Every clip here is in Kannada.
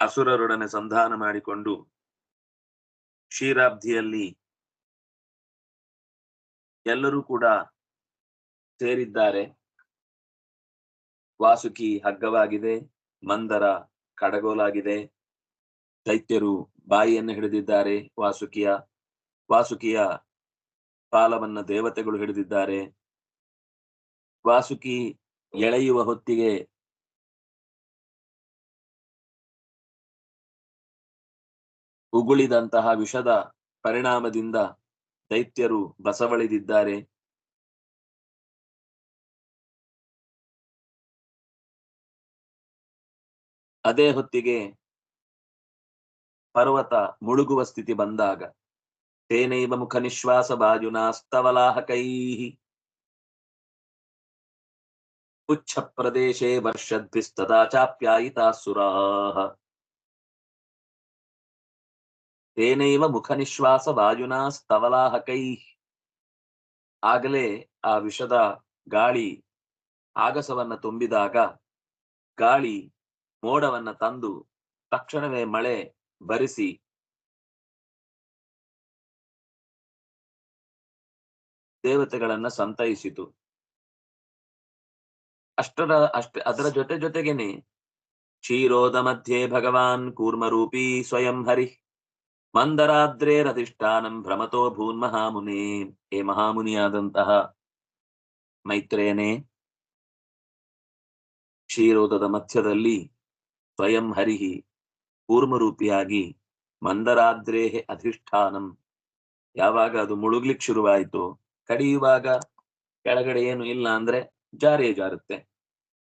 ಅಸುರರೊಡನೆ ಸಂಧಾನ ಮಾಡಿಕೊಂಡು ಕ್ಷೀರಾಬ್ಧಿಯಲ್ಲಿ ಎಲ್ಲರೂ ಕೂಡ ಸೇರಿದ್ದಾರೆ. ವಾಸುಕಿ ಹಗ್ಗವಾಗಿದೆ, ಮಂದರ ಕಡಗೋಲಾಗಿದೆ, ದೈತ್ಯರು ಬಾಯಿಯನ್ನು ಹಿಡಿದಿದ್ದಾರೆ ವಾಸುಕಿಯ ವಾಸುಕಿಯ ಪಾಲವನ್ನ ದೇವತೆಗಳು ಹಿಡಿದಿದ್ದಾರೆ. ವಾಸುಕಿ ಎಳೆಯುವ ಹೊತ್ತಿಗೆ ಉಗುಳಿದಂತಹ ವಿಷದ ಪರಿಣಾಮದಿಂದ ದೈತ್ಯರು ಬಸವಳಿದಿದ್ದಾರೆ. ಅದೇ ಹೊತ್ತಿಗೆ ಪರ್ವತ ಮುಳುಗುವ ಸ್ಥಿತಿ ಬಂದಾಗ ತೇನೈವ ಮುಖ ನಿಶ್ವಾಸ ಬಾಜುನಾಸ್ತವಲಾಹಕೈ ಉಚ್ಛ ಪ್ರದೇಶೇ ವರ್ಷದ್ಭಿಸ್ತದಾ ಚಾಪ್ಯಾಯಿತಾಸುರಾಹ. ತೇನೈವ ಮುಖ ನಿಶ್ವಾಸ ವಾಯುನಾ ಸ್ತವಲಾಹಕೈ ಆಗಲೇ ಆ ವಿಷದ ಗಾಳಿ ಆಗಸವನ್ನ ತುಂಬಿದಾಗ, ಗಾಳಿ ಮೋಡವನ್ನ ತಂದು ತಕ್ಷಣವೇ ಮಳೆ ಬರಿಸಿ ದೇವತೆಗಳನ್ನ ಸಂತೈಸಿತು. ಅಷ್ಟರ ಅಷ್ಟ ಅದರ ಜೊತೆ ಜೊತೆಗೇನೆ ಕ್ಷೀರೋದ ಮಧ್ಯೆ ಭಗವಾನ್ ಕೂರ್ಮರೂಪಿ ಸ್ವಯಂ ಹರಿ ಮಂದರಾದ್ರೇರಧಿಷ್ಠಾನಂ ಭ್ರಮತೋ ಭೂನ್ ಮಹಾಮುನಿ ಏ ಮಹಾಮುನಿಯಾದಂತಹ ಮೈತ್ರೇಯನೇ ಕ್ಷೀರೋದದ ಮಧ್ಯದಲ್ಲಿ ಸ್ವಯಂ ಹರಿಹಿ ಕೂರ್ಮರೂಪಿಯಾಗಿ ಮಂದರಾದ್ರೇಹೆ ಅಧಿಷ್ಠಾನಂ ಯಾವಾಗ ಅದು ಮುಳುಗ್ಲಿಕ್ ಶುರುವಾಯಿತು, ಕಡಿಯುವಾಗ ಕೆಳಗಡೆ ಏನು ಇಲ್ಲ ಅಂದ್ರೆ ಜಾರಿಯೇ ಜಾರುತ್ತೆ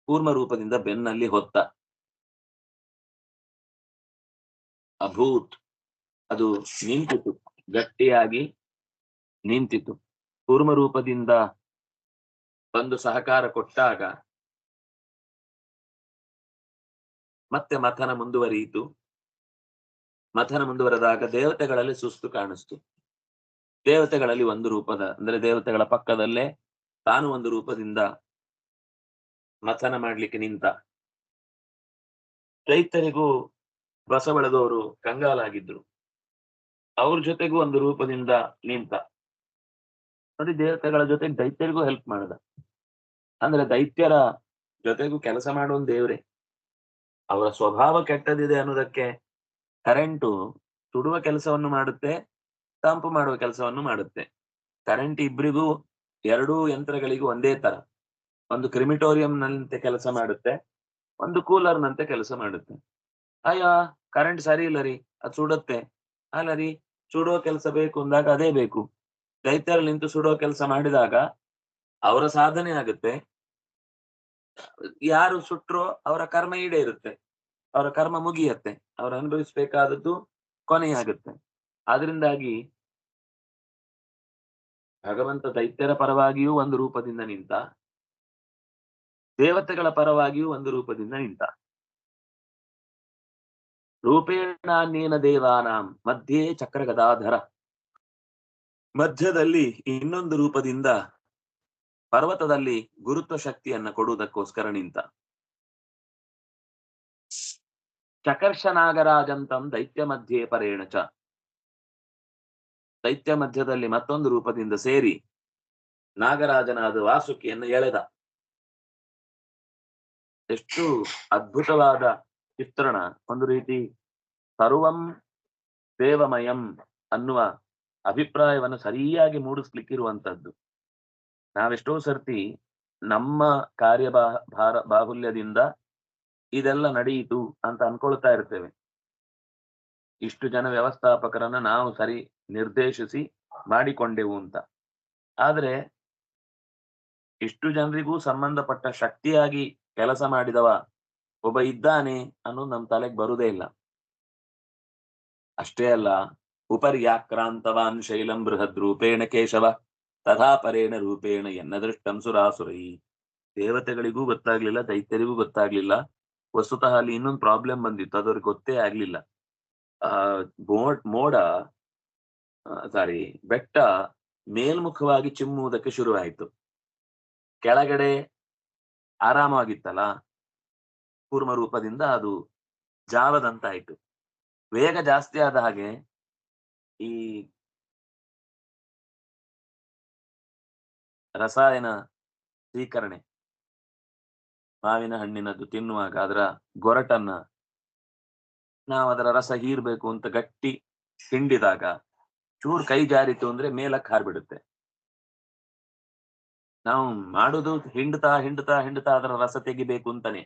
ಕೂರ್ಮ ರೂಪದಿಂದ ಬೆನ್ನಲ್ಲಿ ಹೊತ್ತ. ಅಭೂತ್! ಅದು ನಿಂತಿತು, ಗಟ್ಟಿಯಾಗಿ ನಿಂತಿತು. ಕೂರ್ಮ ರೂಪದಿಂದ ಬಂದು ಸಹಕಾರ ಕೊಟ್ಟಾಗ ಮತ್ತೆ ಮಥನ ಮುಂದುವರಿಯಿತು. ಮಥನ ಮುಂದುವರೆದಾಗ ದೇವತೆಗಳಲ್ಲಿ ಸುಸ್ತು ಕಾಣಿಸ್ತು. ದೇವತೆಗಳಲ್ಲಿ ಒಂದು ರೂಪದ, ಅಂದ್ರೆ ದೇವತೆಗಳ ಪಕ್ಕದಲ್ಲೇ ತಾನು ಒಂದು ರೂಪದಿಂದ ಮಥನ ಮಾಡ್ಲಿಕ್ಕೆ ನಿಂತ. ರೈತರಿಗೂ ಬಸವಳದವರು ಕಂಗಾಲಾಗಿದ್ರು. ಅವ್ರ ಜೊತೆಗೂ ಒಂದು ರೂಪದಿಂದ ನಿಂತ. ನೋಡಿ ದೇವತೆಗಳ ಜೊತೆಗೆ ದೈತ್ಯರಿಗೂ ಹೆಲ್ಪ್ ಮಾಡದ. ಅಂದ್ರೆ ದೈತ್ಯರ ಜೊತೆಗೂ ಕೆಲಸ ಮಾಡುವ ದೇವ್ರೆ. ಅವರ ಸ್ವಭಾವ ಕೆಟ್ಟದಿದೆ ಅನ್ನೋದಕ್ಕೆ ಕರೆಂಟು ಸುಡುವ ಕೆಲಸವನ್ನು ಮಾಡುತ್ತೆ, ತಂಪು ಮಾಡುವ ಕೆಲಸವನ್ನು ಮಾಡುತ್ತೆ. ಕರೆಂಟ್ ಇಬ್ಬರಿಗೂ ಎರಡೂ ಯಂತ್ರಗಳಿಗೂ ಒಂದೇ ತರ. ಒಂದು ಕ್ರಿಮಿಟೋರಿಯಂನಂತೆ ಕೆಲಸ ಮಾಡುತ್ತೆ, ಒಂದು ಕೂಲರ್ನಂತೆ ಕೆಲಸ ಮಾಡುತ್ತೆ. ಅಯ್ಯ ಕರೆಂಟ್ ಸರಿ ಇಲ್ಲ ರೀ, ಅದು ಸುಡುತ್ತೆ. ಅಲ್ಲ ರೀ ಸುಡುವ ಕೆಲಸ ಬೇಕು ಅಂದಾಗ ಅದೇ ಬೇಕು. ದೈತ್ಯರು ನಿಂತು ಸುಡುವ ಕೆಲಸ ಮಾಡಿದಾಗ ಅವರ ಸಾಧನೆ ಆಗುತ್ತೆ. ಯಾರು ಸುಟ್ರೋ ಅವರ ಕರ್ಮ ಈಡೇ ಇರುತ್ತೆ ಅವರ ಕರ್ಮ ಮುಗಿಯತ್ತೆ. ಅವರು ಅನುಭವಿಸ್ಬೇಕಾದದ್ದು ಕೊನೆಯಾಗುತ್ತೆ. ಆದ್ರಿಂದಾಗಿ ಭಗವಂತ ದೈತ್ಯರ ಪರವಾಗಿಯೂ ಒಂದು ರೂಪದಿಂದ ನಿಂತ, ದೇವತೆಗಳ ಪರವಾಗಿಯೂ ಒಂದು ರೂಪದಿಂದ ನಿಂತ. ರೂಪೇಣಾನ್ಯೇನ ದೇವಾನಾಂ, ಮಧ್ಯೆ ಚಕ್ರಗದಾಧರ. ಮಧ್ಯದಲ್ಲಿ ಇನ್ನೊಂದು ರೂಪದಿಂದ ಪರ್ವತದಲ್ಲಿ ಗುರುತ್ವ ಶಕ್ತಿಯನ್ನ ಕೊಡುವುದಕ್ಕೋಸ್ಕರ ನಿಂತ. ಚಕರ್ಷ ನಾಗರಾಜಂತಂ ದೈತ್ಯ ಮಧ್ಯೆ ಪರೇಣ ಚ. ದೈತ್ಯ ಮಧ್ಯದಲ್ಲಿ ಮತ್ತೊಂದು ರೂಪದಿಂದ ಸೇರಿ ನಾಗರಾಜನಾದ ವಾಸುಕಿಯನ್ನು ಎಳೆದ. ಎಷ್ಟು ಅದ್ಭುತವಾದ ಚಿತ್ರಣ ಒಂದು ರೀತಿ ಸರ್ವಂ ದೇವಮಯಂ ಅನ್ನುವ ಅಭಿಪ್ರಾಯವನ್ನು ಸರಿಯಾಗಿ ಮೂಡಿಸ್ಲಿಕ್ಕಿರುವಂತದ್ದು ನಾವೆಷ್ಟೋ ಸರ್ತಿ ನಮ್ಮ ಕಾರ್ಯ ಭಾರ, ಬಾಹುಲ್ಯದಿಂದ ಇದೆಲ್ಲ ನಡೆಯಿತು ಅಂತ ಅನ್ಕೊಳ್ತಾ ಇರ್ತೇವೆ. ಇಷ್ಟು ಜನ ವ್ಯವಸ್ಥಾಪಕರನ್ನ ನಾವು ಸರಿ ನಿರ್ದೇಶಿಸಿ ಮಾಡಿಕೊಂಡೆವು ಅಂತ. ಆದ್ರೆ ಇಷ್ಟು ಜನರಿಗೂ ಸಂಬಂಧಪಟ್ಟ ಶಕ್ತಿಯಾಗಿ ಕೆಲಸ ಮಾಡಿದವ ಒಬ್ಬ ಇದ್ದಾನೆ ಅನ್ನೋದು ನಮ್ ತಲೆಗೆ ಬರುದೇ ಇಲ್ಲ. ಅಷ್ಟೇ ಅಲ್ಲ, ಉಪರ್ಯಾಕ್ರಾಂತವಾನ್ ಶೈಲಂ ಬೃಹದ್ ರೂಪೇಣ ಕೇಶವ, ತಥಾ ಪರೇಣ ರೂಪೇಣ ಎನ್ನ ದೃಷ್ಟಂ ಸುರಾಸುರೈ. ದೇವತೆಗಳಿಗೂ ಗೊತ್ತಾಗ್ಲಿಲ್ಲ, ದೈತ್ಯರಿಗೂ ಗೊತ್ತಾಗ್ಲಿಲ್ಲ. ವಸ್ತುತಃ ಅಲ್ಲಿ ಇನ್ನೊಂದು ಪ್ರಾಬ್ಲಮ್ ಬಂದಿತ್ತು, ಅದವ್ರಿಗೆ ಗೊತ್ತೇ ಆಗ್ಲಿಲ್ಲ. ಆ, ಮೋಡ್, ಮೋಡ ಸಾರಿ ಬೆಟ್ಟ ಮೇಲ್ಮುಖವಾಗಿ ಚಿಮ್ಮುವುದಕ್ಕೆ ಶುರುವಾಯಿತು. ಕೆಳಗಡೆ ಆರಾಮಾಗಿತ್ತಲ್ಲ ಕೂರ್ಮ ರೂಪದಿಂದ ಅದು ಜಾವದಂತಾಯ್ತು ವೇಗ ಜಾಸ್ತಿ ಆದ ಹಾಗೆ ಈ ರಸಾಯನ ಸ್ವೀಕರಣೆ. ಮಾವಿನ ಹಣ್ಣಿನದ್ದು ತಿನ್ನುವಾಗ ಅದರ ಗೊರಟನ್ನ ನಾವು ಅದರ ರಸ ಹೀರ್ಬೇಕು ಅಂತ ಗಟ್ಟಿ ಹಿಂಡಿದಾಗ ಚೂರ್ ಕೈ ಜಾರಿತು ಅಂದ್ರೆ ಮೇಲಕ್ಕೆ ಹಾರ್ಬಿಡುತ್ತೆ. ನಾವು ಮಾಡುದು ಹಿಂಡ್ತಾ ಹಿಂಡ್ತಾ ಹಿಂಡ್ತಾ ಅದರ ರಸ ತೆಗಿಬೇಕು ಅಂತಾನೆ.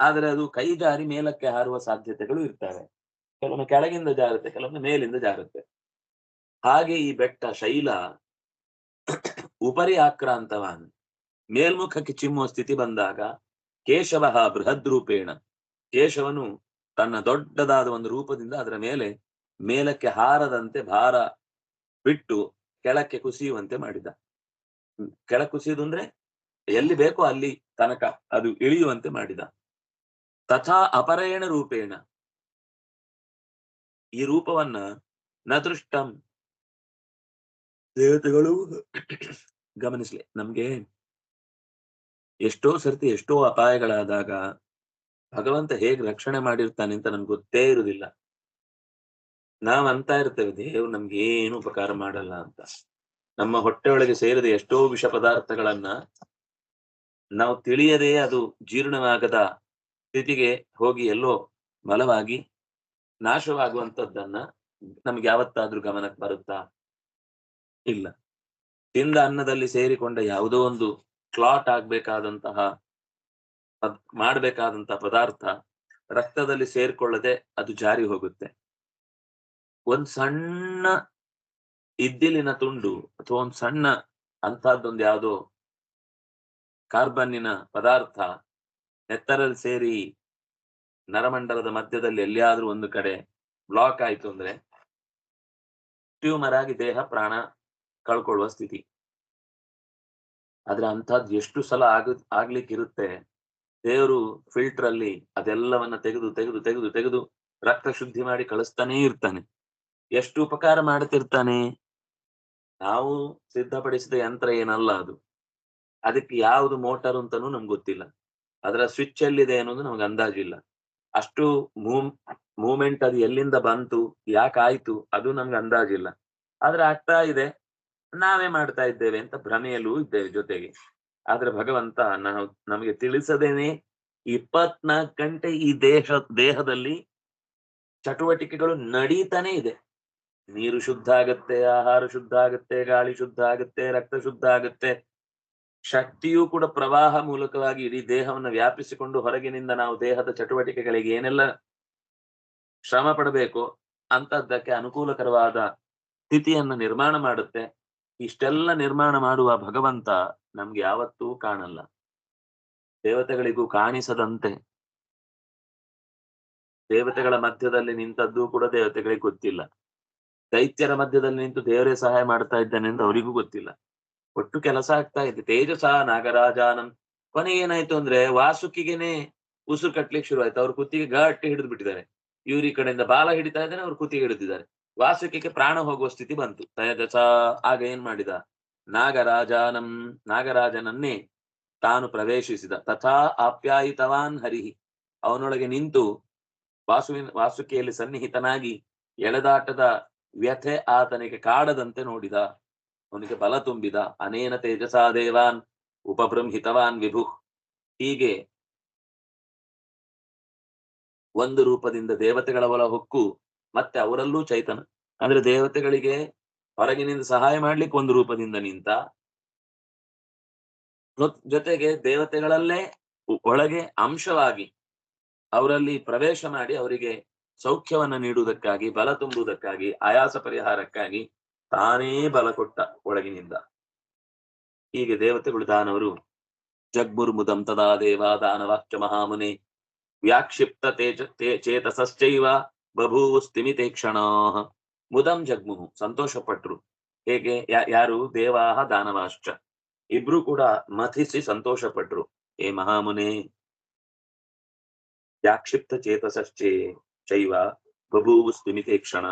ಆದ್ರೆ ಅದು ಕೈ ಜಾರಿ ಮೇಲಕ್ಕೆ ಹಾರುವ ಸಾಧ್ಯತೆಗಳು ಇರ್ತವೆ. ಕೆಲವೊಮ್ಮೆ ಕೆಳಗಿಂದ ಜಾರುತ್ತೆ, ಕೆಲವೊಮ್ಮೆ ಮೇಲಿಂದ ಜಾರುತ್ತೆ. ಹಾಗೆ ಈ ಬೆಟ್ಟ ಶೈಲ ಉಪರಿ ಆಕ್ರಾಂತವಾನ್. ಮೇಲ್ಮುಖಕ್ಕೆ ಚಿಮ್ಮುವ ಸ್ಥಿತಿ ಬಂದಾಗ ಕೇಶವ ಬೃಹದ್ ರೂಪೇಣ ಕೇಶವನು ತನ್ನ ದೊಡ್ಡದಾದ ಒಂದು ರೂಪದಿಂದ ಅದರ ಮೇಲೆ ಮೇಲಕ್ಕೆ ಹಾರದಂತೆ ಭಾರ ಬಿಟ್ಟು ಕೆಳಕ್ಕೆ ಕುಸಿಯುವಂತೆ ಮಾಡಿದ. ಕೆಳ ಕುಸಿಯುವುದು ಅಂದ್ರೆ ಎಲ್ಲಿ ಬೇಕೋ ಅಲ್ಲಿ ತನಕ ಅದು ಇಳಿಯುವಂತೆ ಮಾಡಿದ. ತಥಾ ಅಪರೇಣ ರೂಪೇಣ. ಈ ರೂಪವನ್ನ ನ ದೃಷ್ಟಂ ದೇವತೆಗಳು ಗಮನಿಸ್ಲಿ. ನಮ್ಗೆ ಎಷ್ಟೋ ಸರ್ತಿ ಎಷ್ಟೋ ಅಪಾಯಗಳಾದಾಗ ಭಗವಂತ ಹೇಗ್ ರಕ್ಷಣೆ ಮಾಡಿರ್ತಾನೆ ಅಂತ ನಮ್ಗೆ ಗೊತ್ತೇ ಇರುದಿಲ್ಲ. ನಾವ್ ಅಂತ ಇರ್ತೇವೆ, ದೇವ್ರು ನಮ್ಗೆ ಏನು ಉಪಕಾರ ಮಾಡಲ್ಲ ಅಂತ. ನಮ್ಮ ಹೊಟ್ಟೆಯೊಳಗೆ ಸೇರಿದ ಎಷ್ಟೋ ವಿಷ ಪದಾರ್ಥಗಳನ್ನ ನಾವು ತಿಳಿಯದೇ ಅದು ಜೀರ್ಣವಾಗದ ಸ್ಥಿತಿಗೆ ಹೋಗಿ ಎಲ್ಲೋ ಬಲವಾಗಿ ನಾಶವಾಗುವಂತದ್ದನ್ನ ನಮ್ಗೆ ಯಾವತ್ತಾದ್ರೂ ಗಮನಕ್ಕೆ ಬರುತ್ತಾ? ಇಲ್ಲ. ತಿಂದ ಅನ್ನದಲ್ಲಿ ಸೇರಿಕೊಂಡ ಯಾವುದೋ ಒಂದು ಕ್ಲಾಟ್ ಆಗ್ಬೇಕಾದಂತಹ ಮಾಡ್ಬೇಕಾದಂತಹ ಪದಾರ್ಥ ರಕ್ತದಲ್ಲಿ ಸೇರ್ಕೊಳ್ಳದೆ ಅದು ಜಾರಿ ಹೋಗುತ್ತೆ. ಒಂದ್ ಸಣ್ಣ ಇದ್ದಿಲಿನ ತುಂಡು ಅಥವಾ ಒಂದ್ ಸಣ್ಣ ಅಂತಹದ್ದೊಂದು ಯಾವುದೋ ಕಾರ್ಬನ್ನಿನ ಪದಾರ್ಥ ನೆತ್ತರಲ್ಲಿ ಸೇರಿ ನರಮಂಡಲದ ಮಧ್ಯದಲ್ಲಿ ಎಲ್ಲಿಯಾದ್ರೂ ಒಂದು ಕಡೆ ಬ್ಲಾಕ್ ಆಯ್ತು ಅಂದ್ರೆ ಟ್ಯೂಮರ್ ಆಗಿ ದೇಹ, ಪ್ರಾಣ ಕಳ್ಕೊಳ್ಳುವ ಸ್ಥಿತಿ. ಆದ್ರೆ ಅಂಥದ್ದು ಎಷ್ಟು ಸಲ ಆಗ, ಆಗ್ಲಿಕ್ಕಿರುತ್ತೆ, ದೇವರು ಫಿಲ್ಟರ್ ಅಲ್ಲಿ ಅದೆಲ್ಲವನ್ನ ತೆಗೆದು ತೆಗೆದು ತೆಗೆದು ತೆಗೆದು ರಕ್ತ ಶುದ್ಧಿ ಮಾಡಿ ಕಳಿಸ್ತಾನೇ ಇರ್ತಾನೆ. ಎಷ್ಟು ಉಪಕಾರ ಮಾಡ್ತಿರ್ತಾನೆ? ನಾವು ಸಿದ್ಧಪಡಿಸಿದ ಯಂತ್ರ ಏನಲ್ಲ ಅದು. ಅದಕ್ಕೆ ಯಾವುದು ಮೋಟಾರ್ ಅಂತನೂ ನಮ್ಗೆ ಗೊತ್ತಿಲ್ಲ. ಅದರ ಸ್ವಿಚ್ ಎಲ್ಲಿದೆ ಅನ್ನೋದು ನಮ್ಗೆ ಅಂದಾಜಿಲ್ಲ ಅಷ್ಟು ಮೂವ್ ಮೂಮೆಂಟ್ ಅದು ಎಲ್ಲಿಂದ ಬಂತು ಯಾಕಾಯ್ತು ಅದು ನಮ್ಗೆ ಅಂದಾಜಿಲ್ಲ ಆದ್ರೆ ಆಗ್ತಾ ಇದೆ. ನಾವೇ ಮಾಡ್ತಾ ಇದ್ದೇವೆ ಅಂತ ಭ್ರಮೆಯಲ್ಲೂ ಇದ್ದೇವೆ ಜೊತೆಗೆ. ಆದ್ರೆ ಭಗವಂತ ನಾವು, ನಮಗೆ ತಿಳಿಸದೇನೆ ಇಪ್ಪತ್ನಾಲ್ಕು ಗಂಟೆ ಈ ದೇಹ, ದೇಹದಲ್ಲಿ ಚಟುವಟಿಕೆಗಳು ನಡೀತಾನೆ ಇದೆ. ನೀರು ಶುದ್ಧ ಆಗತ್ತೆ, ಆಹಾರ ಶುದ್ಧ ಆಗತ್ತೆ, ಗಾಳಿ ಶುದ್ಧ ಆಗತ್ತೆ, ರಕ್ತ ಶುದ್ಧ ಆಗತ್ತೆ. ಶಕ್ತಿಯೂ ಕೂಡ ಪ್ರವಾಹ ಮೂಲಕವಾಗಿ ಇಡೀ ದೇಹವನ್ನು ವ್ಯಾಪಿಸಿಕೊಂಡು ಹೊರಗಿನಿಂದ ನಾವು ದೇಹದ ಚಟುವಟಿಕೆಗಳಿಗೆ ಏನೆಲ್ಲ ಶ್ರಮ ಪಡಬೇಕು ಅಂತದ್ದಕ್ಕೆ ಅನುಕೂಲಕರವಾದ ಸ್ಥಿತಿಯನ್ನು ನಿರ್ಮಾಣ ಮಾಡುತ್ತೆ. ಇಷ್ಟೆಲ್ಲ ನಿರ್ಮಾಣ ಮಾಡುವ ಭಗವಂತ ನಮ್ಗೆ ಯಾವತ್ತೂ ಕಾಣಲ್ಲ. ದೇವತೆಗಳಿಗೂ ಕಾಣಿಸದಂತೆ. ದೇವತೆಗಳ ಮಧ್ಯದಲ್ಲಿ ನಿಂತದ್ದು ಕೂಡ ದೇವತೆಗಳಿಗೆ ಗೊತ್ತಿಲ್ಲ. ದೈತ್ಯರ ಮಧ್ಯದಲ್ಲಿ ನಿಂತು ದೇವರೇ ಸಹಾಯ ಮಾಡ್ತಾ ಇದ್ದಾನೆ ಅಂತ ಅವರಿಗೂ ಗೊತ್ತಿಲ್ಲ. ಒಟ್ಟು ಕೆಲಸ ಆಗ್ತಾ ಇದೆ. ತೇಜಸ ನಾಗರಾಜಾನಂ. ಕೊನೆ ಏನಾಯ್ತು ಅಂದ್ರೆ ವಾಸುಕಿಗೆನೆ ಉಸಿರು ಕಟ್ಲಿಕ್ಕೆ ಶುರು ಆಯ್ತು ಅವ್ರ ಕುತ್ತಿಗೆ ಗಟ್ಟಿ ಹಿಡಿದು ಬಿಟ್ಟಿದ್ದಾರೆ. ಇವ್ರ ಈ ಕಡೆಯಿಂದ ಬಾಲ ಹಿಡಿತಾ ಇದ್ದಾನೆ ಅವ್ರ ಕುತ್ತಿಗೆ ಹಿಡಿದಿದ್ದಾರೆ. ವಾಸುಕಿಗೆ ಪ್ರಾಣ ಹೋಗುವ ಸ್ಥಿತಿ ಬಂತು. ತೇಜಸ ಆಗ ಏನ್ ಮಾಡಿದ? ನಾಗರಾಜಾನಂ, ನಾಗರಾಜನನ್ನೇ ತಾನು ಪ್ರವೇಶಿಸಿದ. ತಥಾ ಆಪ್ಯಾಯಿತವಾನ್ ಹರಿಹಿ. ಅವನೊಳಗೆ ನಿಂತು ವಾಸುವಿನ, ವಾಸುಕಿಯಲ್ಲಿ ಸನ್ನಿಹಿತನಾಗಿ ಎಳೆದಾಟದ ವ್ಯಥೆ ಆತನಿಗೆ ಕಾಡದಂತೆ ನೋಡಿದ. ಅವನಿಗೆ ಬಲ ತುಂಬಿದ. ಅನೇನ ತೇಜಸಾ ದೇವಾನ್ ಉಪಬೃಂಹಿತವಾನ್ ವಿಭು. ಹೀಗೆ ಒಂದು ರೂಪದಿಂದ ದೇವತೆಗಳ ಒಳ ಹೊಕ್ಕು, ಮತ್ತೆ ಅವರಲ್ಲೂ ಚೈತನ ಅಂದ್ರೆ ದೇವತೆಗಳಿಗೆ ಹೊರಗಿನಿಂದ ಸಹಾಯ ಮಾಡ್ಲಿಕ್ಕೆ ಒಂದು ರೂಪದಿಂದ ನಿಂತ ಜೊತೆಗೆ ದೇವತೆಗಳಲ್ಲೇ ಒಳಗೆ ಅಂಶವಾಗಿ ಅವರಲ್ಲಿ ಪ್ರವೇಶ ಮಾಡಿ ಅವರಿಗೆ ಸೌಖ್ಯವನ್ನ ನೀಡುವುದಕ್ಕಾಗಿ, ಬಲ ತುಂಬುವುದಕ್ಕಾಗಿ ಆಯಾಸ ಪರಿಹಾರಕ್ಕಾಗಿ ತಾನೇ ಬಲ ಕೊಟ್ಟ ಒಳಗಿನಿಂದ. ಹೀಗೆ ದೇವತೆಗಳು ದಾನವರು, ಜಗ್ಮುರ್ಮುದಂ ತದಾ ದೇವ ದಾನವಾಕ್ಯ ಮಹಾಮುನಿ, ವ್ಯಾಕ್ಷಿಪ್ತ ತೇಜ ಚೇತಸಶ್ಚೈವ ಬಭೂವು ಸ್ಥಿಮಿತೆ ಕ್ಷಣ ಮುದಂ ಜಗ್ಮು ಸಂತೋಷ ಪಟ್ರು ಹೇಗೆ ಯಾರು? ದೇವಾಹ ದಾನವಾಶ್ಚ. ಇಬ್ರು ಕೂಡ ಮಥಿಸಿ ಸಂತೋಷ ಪಟ್ರು ಏ ಮಹಾಮುನೆ. ವ್ಯಾಕ್ಷಿಪ್ತ ಚೇತಸಶ್ಚೇ, ಚೈವ ಬಭೂವು ಸ್ಥಿಮಿತೆ ಕ್ಷಣ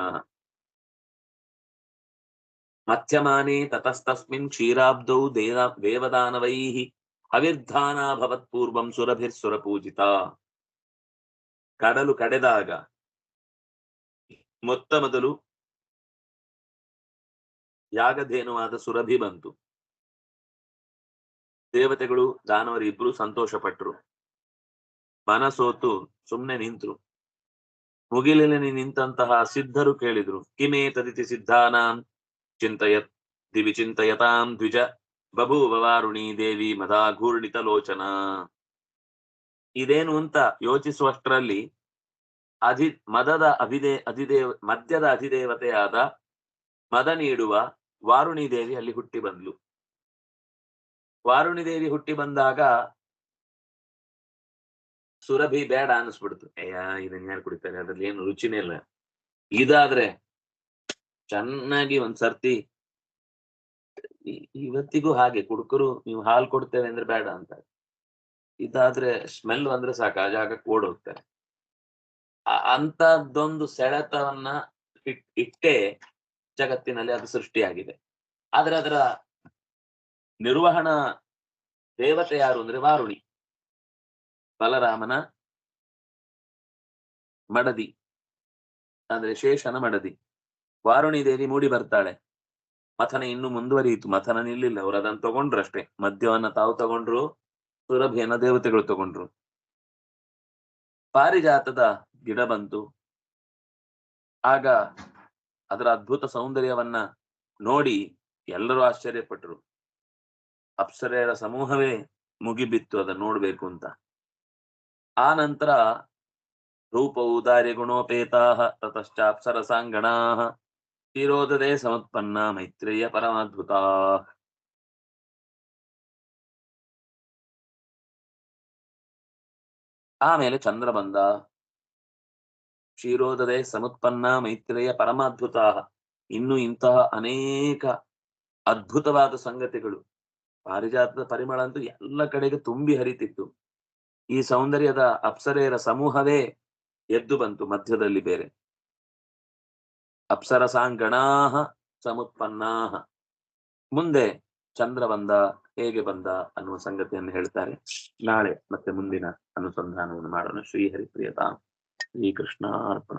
ಮಧ್ಯಮಾನೆ ತತಸ್ತಸ್ಮಿನ್ ಕ್ಷೀರಾಬ್ಧೌ ದೇವ ದೇವದಾನವೈಃ ಹವಿರ್ಧಾನಾಭವತ್ ಪೂರ್ವಂ ಸುರಭಿರ್ ಪೂಜಿತ ಕಡಲು ಕಡೆದಾಗ ಮೊತ್ತ ಮೊದಲು ಯಾಗಧೇನುವಾದ ಸುರಭಿ ಬಂತು ದೇವತೆಗಳು ದಾನವರು ಇಬ್ರು ಸಂತೋಷ ಪಟ್ರು ಮನಸೋತು ಸುಮ್ನೆ ನಿಂತ್ರು ಮುಗಿಲಿನಲ್ಲಿ ನಿಂತಹ ಸಿದ್ಧರು ಕೇಳಿದ್ರು ಕಿಮೇ ತದಿತಿ ಸಿದ್ಧಾನಾಂ ಚಿಂತಯತ್ ದಿವಿ ಚಿಂತಯತಾಂ ದ್ವಿಜ ಬಭೂವ ವಾರುಣಿ ದೇವಿ ಮದಾಘೂರ್ಣಿತ ಲೋಚನ ಇದೇನು ಅಂತ ಯೋಚಿಸುವಷ್ಟರಲ್ಲಿ ಅಧಿ, ಮದದ ಅಭಿದೇ, ಅಧಿದೇವ, ಮದ್ಯದ ಅಧಿದೇವತೆಯಾದ ಮದ ನೀಡುವ ವಾರುಣಿ ದೇವಿ ಅಲ್ಲಿ ಹುಟ್ಟಿ ಬಂದ್ಲು. ವಾರುಣಿ ದೇವಿ ಹುಟ್ಟಿ ಬಂದಾಗ ಸುರಭಿ ಬೇಡ ಅನಿಸ್ಬಿಡ್ತು. ಅಯ್ಯ, ಇದನ್ನ ಯಾರು ಕುಡಿತಾರೆ? ಅದ್ರಲ್ಲಿ ಏನು ರುಚಿನೇ ಇಲ್ಲ. ಇದಾದ್ರೆ ಚೆನ್ನಾಗಿ ಒಂದ್ ಸರ್ತಿ ಇವತ್ತಿಗೂ ಹಾಗೆ, ಕುಡುಕರು ನೀವು ಹಾಲು ಕೊಡ್ತೇವೆ ಅಂದ್ರೆ ಬೇಡ ಅಂತ. ಇದಾದ್ರೆ ಸ್ಮೆಲ್ ಅಂದ್ರೆ ಸಾಕು, ಆ ಜಾಗಕ್ಕೆ ಓಡ್ ಹೋಗ್ತಾರೆ ಅಂತದ್ದೊಂದು ಸೆಳೆತವನ್ನ ಇಟ್- ಇಟ್ಟೇ ಜಗತ್ತಿನಲ್ಲಿ ಅದು ಸೃಷ್ಟಿಯಾಗಿದೆ. ಆದ್ರೆ ಅದರ ನಿರ್ವಹಣಾ ದೇವತೆ ಯಾರು ಅಂದ್ರೆ ವಾರುಣಿ. ಬಲರಾಮನ ಮಡದಿ. ಅಂದ್ರೆ ಶೇಷನ ಮಡದಿ. ವಾರುಣಿ ದೇವಿ ಮೂಡಿ ಬರ್ತಾಳೆ. ಮಥನ ಇನ್ನು ಮುಂದುವರಿಯಿತು. ಮಥನ ನಿಲ್ಲಿಲ್ಲ. ಅವ್ರು ಅದನ್ನ ತಗೊಂಡ್ರಷ್ಟೇ. ಮದ್ಯವನ್ನ ತಾವು ತಗೊಂಡ್ರು, ಸುರಭಿಯನ್ನ ದೇವತೆಗಳು ತಗೊಂಡ್ರು. ಪಾರಿಜಾತದ ಗಿಡ ಬಂತು. ಆಗ ಅದರ ಅದ್ಭುತ ಸೌಂದರ್ಯವನ್ನ ನೋಡಿ ಎಲ್ಲರೂ ಆಶ್ಚರ್ಯಪಟ್ರು. ಅಪ್ಸರೆಯರ ಸಮೂಹವೇ ಮುಗಿಬಿತ್ತು ಅದನ್ನ ನೋಡ್ಬೇಕು ಅಂತ. ಆ ನಂತರ ರೂಪ ತತಶ್ಚ ಗುಣೋಪೇತಾ ತತಶ್ಚಾಪ್ಸರಸಾಂಗಣಾ ಕ್ಷೀರೋದದೇ ಸಮತ್ಪನ್ನ ಮೈತ್ರೇಯ ಪರಮಾದ್ಭುತ ಆಮೇಲೆ ಚಂದ್ರ ಬಂದ. ಕ್ಷೀರೋದೇ ಸಮತ್ಪನ್ನ ಮೈತ್ರೇಯ ಪರಮಾದ್ಭುತ ಇನ್ನು ಇಂತಹ ಅನೇಕ ಅದ್ಭುತವಾದ ಸಂಗತಿಗಳು. ಪಾರಿಜಾತದ ಪರಿಮಳ ಅಂತೂ ಎಲ್ಲ ಕಡೆಗೆ ತುಂಬಿ ಹರಿತಿತ್ತು. ಈ ಸೌಂದರ್ಯದ ಅಪ್ಸರೆಯರ ಸಮೂಹವೇ ಎದ್ದು ಬಂತು ಮಧ್ಯದಲ್ಲಿ ಬೇರೆ. ಅಪ್ಸರಸಾಂಗಣಾಹ ಸಮುತ್ಪನ್ನಾಹ. ಮುಂದೆ ಚಂದ್ರ ಬಂದ, ಹೇಗೆ ಬಂದ ಅನ್ನುವ ಸಂಗತಿಯನ್ನು ಹೇಳ್ತಾರೆ. ನಾಳೆ ಮತ್ತೆ ಮುಂದಿನ ಅನುಸಂಧಾನವನ್ನು ಮಾಡೋಣ. ಶ್ರೀ ಹರಿಪ್ರಿಯತಾ ಶ್ರೀ ಕೃಷ್ಣ ಅರ್ಪಣ